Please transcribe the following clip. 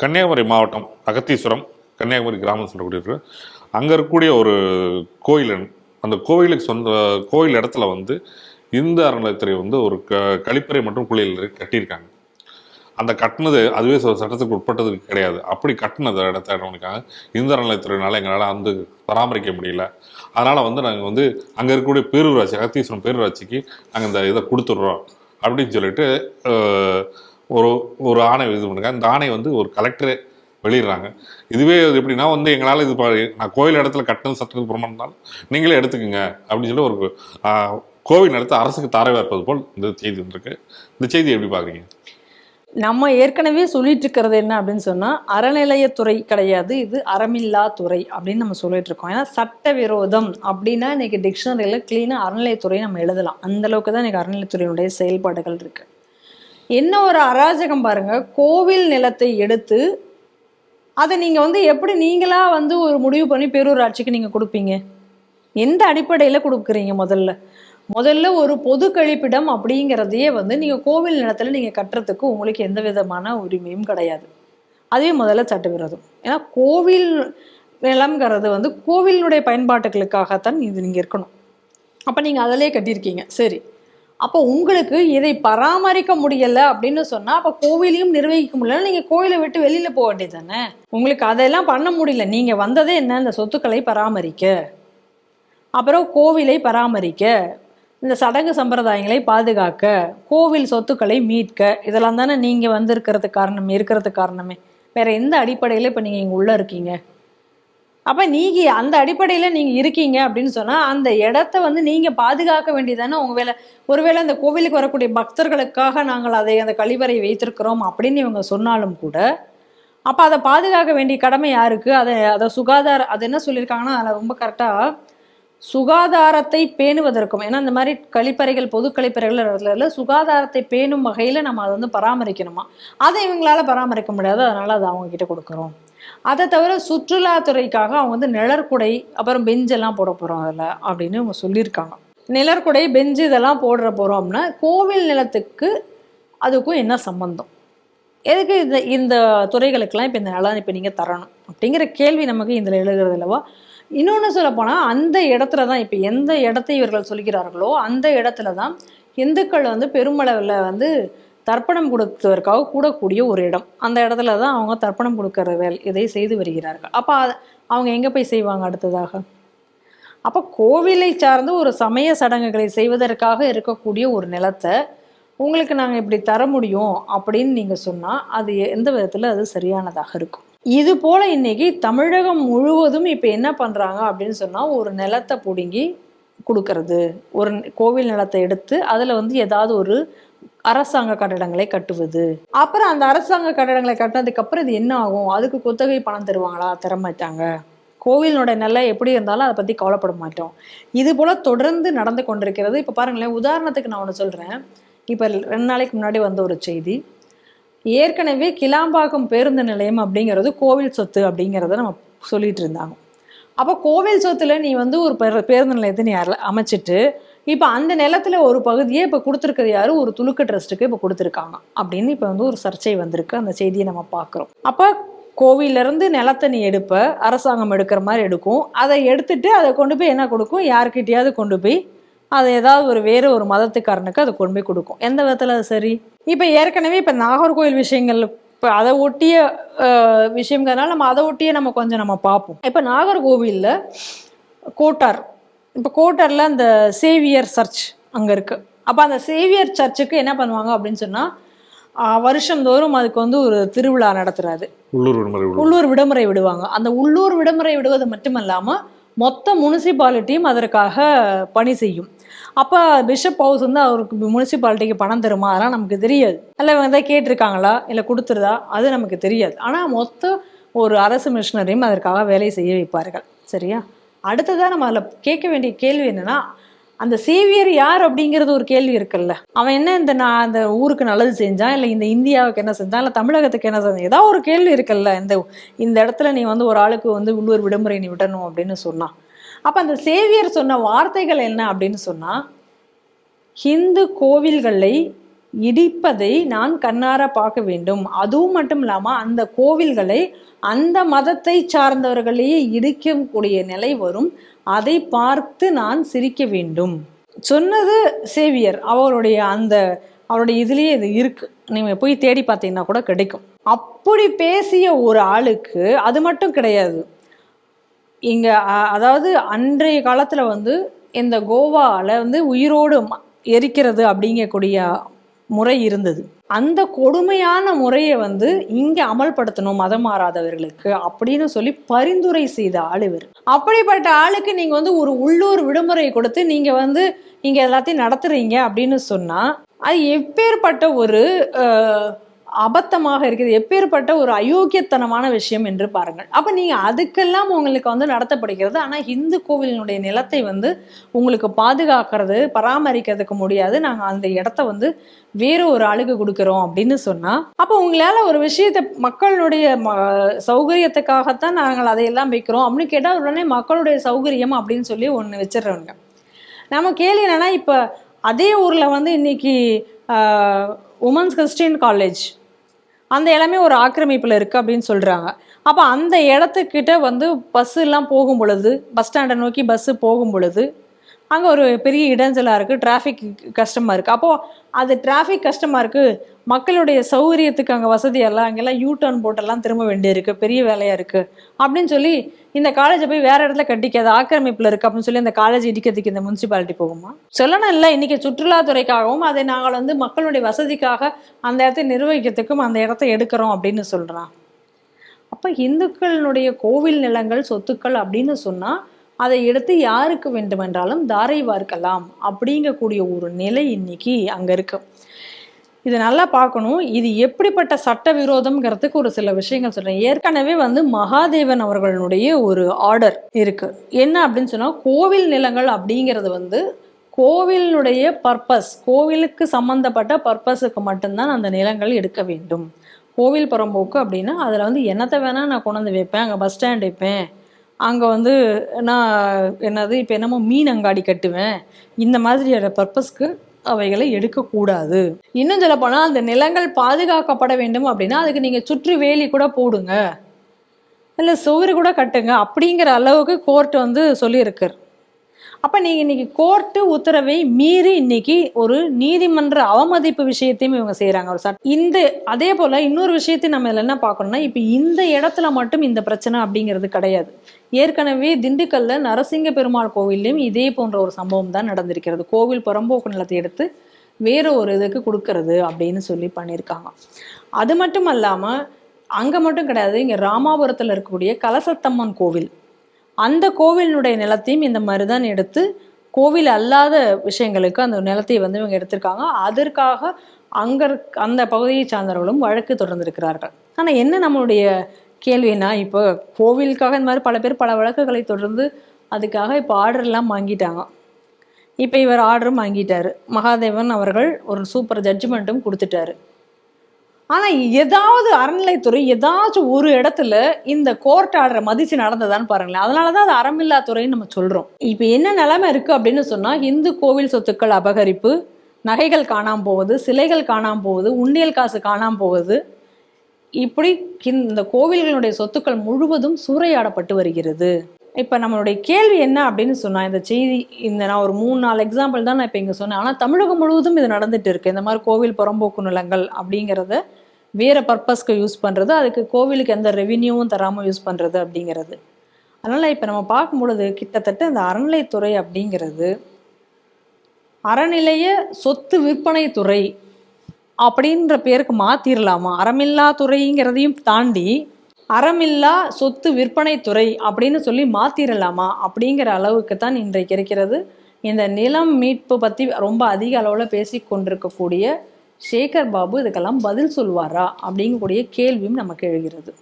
கன்னியாகுமரி மாவட்டம் அகத்தீஸ்வரம் கன்னியாகுமரி கிராமம் சொல்லக்கூடிய அங்கே இருக்கக்கூடிய ஒரு கோயில் அந்த கோயிலுக்கு சொந்த கோயில் இடத்துல வந்து இந்து அறநிலையத்துறை வந்து ஒரு க கழிப்பறை மற்றும் குளியல் கட்டியிருக்காங்க. அந்த கட்டினது அதுவே சட்டத்துக்கு உட்பட்டது கிடையாது. அப்படி கட்டினது இடத்த இடம்னுக்காக இந்து அறநிலையத்துறையினால எங்களால் வந்து பராமரிக்க முடியல. அதனால் வந்து நாங்கள் வந்து அங்கே இருக்கக்கூடிய பேரூராட்சி அகத்தீஸ்வரம் பேரூராட்சிக்கு நாங்கள் இந்த இதை கொடுத்துட்றோம். அப்படின்னு சொல்லிட்டு ஒரு ஒரு ஆணை இது பண்ணுங்க அந்த ஆணை வந்து ஒரு கலெக்டரே வெளியிடுறாங்க. இதுவே அது எப்படின்னா வந்து எங்களால் இது பா- நான் கோயில் இடத்துல கட்டணம் சட்டத்துக்கு புறமா இருந்தாலும் நீங்களே எடுத்துக்கோங்க அப்படின்னு சொல்லி ஒரு கோவில் நடத்த அரசுக்கு தாரை வார்ப்பது போல் இந்த செய்தி வந்திருக்கு. இந்த செய்தி எப்படி பார்க்குறீங்க? நம்ம ஏற்கனவே சொல்லிட்டு இருக்கிறது என்ன அப்படின்னு சொன்னா அறநிலையத்துறை கிடையாது இது அறமில்லா துறை அப்படின்னு நம்ம சொல்லிட்டு இருக்கோம். ஏன்னா சட்ட விரோதம் அப்படின்னா இன்னைக்கு டிக்ஷனரியில் கிளீனா அறநிலையத்துறை நம்ம எழுதலாம். அந்த அளவுக்கு தான் இன்னைக்கு அறநிலையத்துறையினுடைய செயல்பாடுகள் இருக்கு. என்ன ஒரு அராஜகம் பாருங்க. கோவில் நிலத்தை எடுத்து அதை நீங்கள் வந்து எப்படி நீங்களாக வந்து ஒரு முடிவு பண்ணி பேரூராட்சிக்கு நீங்கள் கொடுப்பீங்க? எந்த அடிப்படையில் கொடுக்குறீங்க முதல்ல? முதல்ல ஒரு பொது கழிப்பிடம் அப்படிங்கிறதையே வந்து நீங்கள் கோவில் நிலத்தில் நீங்கள் கட்டுறதுக்கு உங்களுக்கு எந்த விதமான உரிமையும் கிடையாது. அதுவே முதல்ல சட்டவிரோதம். ஏன்னா கோவில் நிலம்ங்கிறது வந்து கோவிலினுடைய பயன்பாட்டுகளுக்காகத்தான் இது நீங்கள் இருக்கணும். அப்போ நீங்கள் அதிலே கட்டியிருக்கீங்க. சரி. அப்போ உங்களுக்கு இதை பராமரிக்க முடியல அப்படின்னு சொன்னா அப்ப கோவிலையும் நிர்வகிக்க முடியல. நீங்க கோயிலை விட்டு வெளியில போக வேண்டியது தானே உங்களுக்கு அதெல்லாம் பண்ண முடியல. நீங்க வந்ததே என்ன? இந்த சொத்துக்களை பராமரிக்க. அப்புறம் கோவிலை பராமரிக்க. இந்த சடங்கு சம்பிரதாயங்களை பாதுகாக்க. கோவில் சொத்துக்களை மீட்க. இதெல்லாம் தானே நீங்க வந்திருக்கிறது காரணம் இருக்கிறது காரணமே. வேற எந்த அடிப்படையில இப்ப நீங்க இங்க உள்ள இருக்கீங்க? அப்போ நீங்கள் அந்த அடிப்படையில் நீங்கள் இருக்கீங்க அப்படின்னு சொன்னால் அந்த இடத்த வந்து நீங்கள் பாதுகாக்க வேண்டியதானே உங்கள் வேலை ஒருவேளை அந்த கோவிலுக்கு வரக்கூடிய பக்தர்களுக்காக நாங்கள் அதை அந்த கழிவறை வைத்திருக்கிறோம் அப்படின்னு இவங்க சொன்னாலும் கூட அப்போ அதை பாதுகாக்க வேண்டிய கடமை யாருக்கு? அதை அதை சுகாதார அது என்ன சொல்லியிருக்காங்கன்னா அதில் ரொம்ப கரெக்டாக சுகாதாரத்தை பேணுவதற்கும் ஏன்னா இந்த மாதிரி கழிப்பறைகள் பொது கழிப்பறைகள் இடத்துல சுகாதாரத்தை பேணும் வகையில் நம்ம அதை வந்து பராமரிக்கணுமா? அதை இவங்களால பராமரிக்க முடியாது அதனால அதை அவங்க கிட்ட கொடுக்குறோம். அதை தவிர சுற்றுலாத்துறைக்காக அவங்க வந்து நிழற்குடை அப்புறம் பெஞ்செல்லாம் போட போகிறோம் அதில் அப்படின்னு அவங்க சொல்லியிருக்காங்க. நிழற்குடை பெஞ்சு இதெல்லாம் போடுற போகிறோம் அப்படின்னா கோவில் நிலத்துக்கு அதுக்கும் என்ன சம்பந்தம்? எதுக்கு இந்த இந்த துறைகளுக்கெல்லாம் இப்போ இந்த நிலம் இப்போ நீங்கள் தரணும்? அப்படிங்கிற கேள்வி நமக்கு இதில் எழுதுறது இல்லவா இன்னொன்று சொல்லப்போனால் அந்த இடத்துல தான் இப்போ எந்த இடத்தை இவர்கள் சொல்கிறார்களோ அந்த இடத்துல தான் இந்துக்கள் வந்து பெருமளவில் வந்து தர்ப்பணம் கொடுத்ததற்காக கூடக்கூடிய ஒரு இடம். அந்த இடத்துல தான் அவங்க தர்ப்பணம் கொடுக்கற வேல் இதை செய்து வருகிறார்கள். அப்போ அவங்க எங்கே போய் செய்வாங்க அடுத்ததாக? அப்போ கோவிலை சார்ந்து ஒரு சமய சடங்குகளை செய்வதற்காக இருக்கக்கூடிய ஒரு நிலத்தை உங்களுக்கு நாங்கள் இப்படி தர முடியும் அப்படின்னு நீங்கள் சொன்னால் அது எந்த விதத்தில் அது சரியானதாக இருக்கும்? இது போல இன்னைக்கு தமிழகம் முழுவதும் இப்போ என்ன பண்ணுறாங்க அப்படின்னு சொன்னால் ஒரு நிலத்தை பிடுங்கி கொடுக்கறது. ஒரு கோவில் நிலத்தை எடுத்து அதில் வந்து ஏதாவது ஒரு அரசாங்க கட்டடங்களை கட்டுவது. அப்புறம் அந்த அரசாங்க கட்டடங்களை கட்டினதுக்கு அப்புறம் இது என்ன ஆகும்? அதுக்கு குத்தகை பணம் தருவாங்களா? தர மாட்டாங்க. கோவிலோட நிலை எப்படி இருந்தாலும் அதை பற்றி கவலைப்பட மாட்டோம். இது போல தொடர்ந்து நடந்து கொண்டிருக்கிறது. இப்போ பாருங்களேன் உதாரணத்துக்கு நான் ஒன்று சொல்கிறேன் இப்போ ரெண்டு நாளைக்கு முன்னாடி வந்த ஒரு செய்தி. ஏற்கனவே கிளாம்பாக்கம் பேருந்து நிலையம் அப்படிங்கிறது கோவில் சொத்து அப்படிங்கிறத நம்ம சொல்லிட்டு இருந்தாங்க. அப்போ கோவில் சொத்துல நீ வந்து ஒரு பேரு- பேருந்து நிலையத்தை நீ அமைச்சிட்டு இப்போ அந்த நிலத்துல ஒரு பகுதியே இப்போ கொடுத்துருக்கிறது யாரு? ஒரு துலுக்க ட்ரஸ்ட்டுக்கு இப்போ கொடுத்துருக்காங்க. அப்படின்னு இப்போ வந்து ஒரு சர்ச்சை வந்திருக்கு. அந்த செய்தியை நம்ம பார்க்குறோம். அப்போ கோவிலிருந்து நிலத்தை நீ எடுப்ப அரசாங்கம் எடுக்கிற மாதிரி எடுக்கும். அதை எடுத்துட்டு அதை கொண்டு போய் என்ன கொடுக்கும்? யாருக்கிட்டையாவது கொண்டு போய் அதை ஏதாவது ஒரு வேறு ஒரு மதத்துக்காரனுக்கு அதை கொண்டு போய் கொடுக்கும். எந்த விதத்தில் அது சரி? இப்போ ஏற்கனவே இப்போ நாகர்கோவில் விஷயங்கள் இப்போ அதை ஒட்டிய விஷயங்கிறதுனால நம்ம அதை ஒட்டியே நம்ம கொஞ்சம் நம்ம பார்ப்போம். இப்போ நாகர்கோவிலில் கோட்டார் இப்போ கோட்டாரில் அந்த சேவியர் சர்ச் அங்கே இருக்குது அப்போ அந்த சேவியர் சர்ச்சுக்கு என்ன பண்ணுவாங்க அப்படின்னு சொன்னால் வருஷந்தோறும் அதுக்கு வந்து ஒரு திருவிழா நடத்துறாரு. உள்ளூர் விடுமுறை விடுமுறை. உள்ளூர் விடுமுறை விடுவாங்க. அந்த உள்ளூர் விடுமுறை விடுவது மட்டுமல்லாம மொத்த முனிசிபாலிட்டியும் அதற்காக பணி செய்யும். அப்போ பிஷப் ஹவுஸ் வந்து அவருக்கு முனிசிபாலிட்டிக்கு பணம் தருமா? அதெல்லாம் நமக்கு தெரியாது. இல்லை இவங்க தான் கேட்டிருக்காங்களா? இல்லை கொடுத்துருதா? அது நமக்கு தெரியாது. ஆனால் மொத்த ஒரு அரசு மிஷினரியும் அதற்காக வேலை செய்ய வைப்பார்கள். சரியா? அடுத்ததாக நம்ம அதில் கேட்க வேண்டிய கேள்வி என்னன்னா அந்த சேவியர் யார் அப்படிங்கிறது ஒரு கேள்வி இருக்குல்ல. அவன் என்ன இந்த நான் அந்த ஊருக்கு நல்லது செஞ்சான் இல்லை இந்த இந்தியாவுக்கு என்ன செஞ்சான் இல்லை தமிழகத்துக்கு என்ன செஞ்சான் ஏதாவது ஒரு கேள்வி இருக்குல்ல. இந்த இந்த இடத்துல நீ வந்து ஒரு ஆளுக்கு வந்து உள்ளூர் விடுமுறை நீ விடணும் அப்படின்னு சொன்னான் அப்போ அந்த சேவியர் சொன்ன வார்த்தைகள் என்ன அப்படின்னு சொன்னா ஹிந்து கோவில்களை இடிப்பதை நான் கண்ணார பார்க்க வேண்டும். அதுவும் மட்டும் இல்லாம அந்த கோவில்களை அந்த மதத்தை சார்ந்தவர்களையே இடிக்கக்கூடிய நிலை வரும். அதை பார்த்து நான் சிரிக்க வேண்டும். சொன்னது சேவியர் அவருடைய அந்த அவருடைய இதுலயே இது இருக்கு. நீங்கள் போய் தேடி பார்த்தீங்கன்னா கூட கிடைக்கும். அப்படி பேசிய ஒரு ஆளுக்கு அது மட்டும் கிடையாது. இங்கே அதாவது அன்றைய காலத்தில் வந்து இந்த கோவாவில் வந்து உயிரோடு எரிக்கிறது அப்படிங்கக்கூடிய முறை இருந்தது. அந்த கொடுமையான முறையை வந்து இங்கே அமல்படுத்தணும் மதம் மாறாதவர்களுக்கு அப்படின்னு சொல்லி பரிந்துரை செய்த ஆளுவர் அப்படிப்பட்ட ஆளுக்கு நீங்கள் வந்து ஒரு உள்ளூர் விடுமுறை கொடுத்து நீங்கள் வந்து இங்கே எல்லாத்தையும் நடத்துகிறீங்க அப்படின்னு சொன்னால் அது எப்பேற்பட்ட ஒரு அபத்தமாக இருக்குது. எப்பேற்பட்ட ஒரு அயோக்கியத்தனமான விஷயம் என்று பாருங்கள். அப்போ நீங்கள் அதுக்கெல்லாம் உங்களுக்கு வந்து நடத்தப்படுகிறது. ஆனால் இந்து கோவிலினுடைய நிலத்தை வந்து உங்களுக்கு பாதுகாக்கிறது பராமரிக்கிறதுக்கு முடியாது. நாங்கள் அந்த இடத்த வந்து வேறு ஒரு ஆளுக்கு கொடுக்குறோம் அப்படின்னு சொன்னால் அப்போ உங்களால் ஒரு விஷயத்தை மக்களுடைய ம- சௌகரியத்துக்காகத்தான் நாங்கள் அதையெல்லாம் வைக்கிறோம் அப்படின்னு கேட்டால் உடனே மக்களுடைய சௌகரியம் அப்படின்னு சொல்லி ஒன்று வச்சிடுறவங்க. நம்ம கேள்வி என்னென்னா இப்போ அதே ஊரில் வந்து இன்னைக்கு உமன்ஸ் கிறிஸ்டின் காலேஜ் அந்த எல்லாமே ஒரு ஆக்கிரமிப்பில் இருக்குது அப்படின்னு சொல்கிறாங்க அப்போ அந்த இடத்துக்கிட்ட வந்து பஸ்ஸுலாம் எல்லாம் போகும் பொழுது பஸ் ஸ்டாண்டை நோக்கி பஸ்ஸு போகும் பொழுது அங்கே ஒரு பெரிய இடைஞ்சலாக இருக்குது டிராஃபிக் கஷ்டமாக இருக்குது அப்போது அது டிராஃபிக் கஷ்டமாக இருக்குது மக்களுடைய சௌகரியத்துக்கு அங்கே வசதியெல்லாம் அங்கெல்லாம் யூ டர்ன் போட்டெல்லாம் திரும்ப வேண்டியிருக்கு. பெரிய வேலையாக இருக்குது அப்படின்னு சொல்லி இந்த காலேஜை போய் வேறு இடத்துல கட்டிக்காது ஆக்கிரமிப்பில் இருக்குது அப்படின்னு சொல்லி இந்த காலேஜ் இடிக்கிறதுக்கு இந்த முனிசிபாலிட்டி போகுமா? சொல்லணும் இல்லை இன்றைக்கி சுற்றுலாத்துறைக்காகவும் அதை நாங்கள் வந்து மக்களுடைய வசதிக்காக அந்த இடத்தை நிர்வகிக்கிறதுக்கும் அந்த இடத்த எடுக்கிறோம் அப்படின்னு சொல்கிறான் அப்போ இந்துக்களினுடைய கோவில் நிலங்கள் சொத்துக்கள் அப்படின்னு சொன்னால் அதை எடுத்து யாருக்கு வேண்டுமென்றாலும் தாரை வார்க்கலாம் அப்படிங்கக்கூடிய ஒரு நிலை இன்னைக்கு அங்கே இருக்கு. இது நல்லா பார்க்கணும். இது எப்படிப்பட்ட சட்டவிரோதம்ங்கிறதுக்கு ஒரு சில விஷயங்கள் சொல்றேன். ஏற்கனவே வந்து மகாதேவன் அவர்களுடைய ஒரு ஆர்டர் இருக்கு. என்ன அப்படின்னு சொன்னால் கோவில் நிலங்கள் அப்படிங்கிறது வந்து கோவிலுடைய பர்பஸ் கோவிலுக்கு சம்மந்தப்பட்ட பர்பஸுக்கு மட்டும்தான் அந்த நிலங்கள் எடுக்க வேண்டும். கோவில் புறம்போக்கு அப்படின்னா அதில் வந்து என்னத்தை வேணால் நான் கொண்டு வந்து வைப்பேன் அங்கே பஸ் ஸ்டாண்ட் வைப்பேன் அங்கே வந்து நான் என்னது இப்போ என்னமோ மீன் அங்காடி கட்டுவேன். இந்த மாதிரியான பர்பஸ்க்கு அவைகளை எடுக்கக்கூடாது. இன்னும் சொல்ல போனால் அந்த நிலங்கள் பாதுகாக்கப்பட வேண்டும் அப்படின்னா அதுக்கு நீங்கள் சுற்று வேலி கூட போடுங்க. இல்லை சுவர் கூட கட்டுங்க அப்படிங்கிற அளவுக்கு கோர்ட் வந்து சொல்லியிருக்கார் அப்போ நீங்கள் இன்னைக்கு கோர்ட்டு உத்தரவை மீறி இன்னைக்கு ஒரு நீதிமன்ற அவமதிப்பு விஷயத்தையும் இவங்க செய்கிறாங்க ஒரு சட்ட இந்த அதே போல் இன்னொரு விஷயத்தையும் நம்ம இதில் என்ன பார்க்கணும்னா இப்போ இந்த இடத்துல மட்டும் இந்த பிரச்சனை அப்படிங்கிறது கிடையாது. ஏற்கனவே திண்டுக்கல்ல நரசிங்க பெருமாள் கோவில்லையும் இதே போன்ற ஒரு சம்பவம் தான் நடந்திருக்கிறது. கோவில் புறம்போக்கு நிலத்தை எடுத்து வேற ஒரு இதுக்கு கொடுக்கறது அப்படின்னு சொல்லி பண்ணியிருக்காங்க அது மட்டும் அல்லாமல் அங்கே மட்டும் கிடையாது இங்கே ராமாபுரத்தில் இருக்கக்கூடிய கலசத்தம்மன் கோவில். அந்த கோவிலினுடைய நிலத்தையும் இந்த மாதிரி தான் எடுத்து கோவில் அல்லாத விஷயங்களுக்கு அந்த நிலத்தை வந்து இவங்க எடுத்திருக்காங்க. அதற்காக அங்க இருக்க- அந்த பகுதியை சார்ந்தவர்களும் வழக்கு தொடர்ந்திருக்கிறார்கள். ஆனால் என்ன நம்மளுடைய கேள்வினா இப்போ கோவிலுக்காக இந்த மாதிரி பல பேர் பல வழக்குகளை தொடர்ந்து அதுக்காக இப்போ ஆர்டர்லாம் வாங்கிட்டாங்க. இப்போ இவர் ஆர்டரும் வாங்கிட்டார். மகாதேவன் அவர்கள் ஒரு சூப்பர் ஜட்ஜ்மெண்ட்டும் கொடுத்துட்டாரு. ஆனால் ஏதாவது அறநிலைத்துறை ஏதாச்சும் ஒரு இடத்துல இந்த கோர்ட் ஆர்டரை மதித்து நடந்ததான்னு பாருங்களேன். அதனாலதான் அது அறமில்லா துறைன்னு நம்ம சொல்கிறோம் இப்போ என்ன நிலைமை இருக்குது அப்படின்னு சொன்னால் இந்து கோவில் சொத்துக்கள் அபகரிப்பு நகைகள் காணாமல் போவது சிலைகள் காணாமல் போவது உண்டியல் காசு காணாமல் போவது இப்படி இந்த கோவில்களுடைய சொத்துக்கள் முழுவதும் சூறையாடப்பட்டு வருகிறது. இப்போ நம்மளுடைய கேள்வி என்ன அப்படின்னு சொன்னால் இந்த செய்தி இந்த நான் ஒரு மூணு நாலு எக்ஸாம்பிள் தான் நான் இப்போ இங்கே சொன்னேன். ஆனால் தமிழகம் முழுவதும் இது நடந்துட்டு இருக்கு. இந்த மாதிரி கோவில் புறம்போக்கு நிலங்கள் அப்படிங்கிறத வேறு பர்பஸ்க்கு யூஸ் பண்ணுறது அதுக்கு கோவிலுக்கு எந்த ரெவின்யூவும் தராமல் யூஸ் பண்ணுறது அப்படிங்கிறது. அதனால் இப்போ நம்ம பார்க்கும்பொழுது கிட்டத்தட்ட இந்த அறநிலைத்துறை அப்படிங்கிறது அறநிலைய சொத்து விற்பனை துறை அப்படின்ற பேருக்கு மாத்திரலாமா? அறமில்லா துறைங்கிறதையும் தாண்டி அறமில்லா சொத்து விற்பனை துறை அப்படின்னு சொல்லி மாத்திரலாமா அப்படிங்கிற அளவுக்கு தான் இன்றைக்கு இருக்கிறது. இந்த நிலம் மீட்பு பற்றி ரொம்ப அதிக அளவில் பேசி கொண்டிருக்கக்கூடிய சேகர் பாபு இதுக்கெல்லாம் பதில் சொல்வாரா அப்படிங்கக்கூடிய கேள்வியும் நமக்கு எழுகிறது.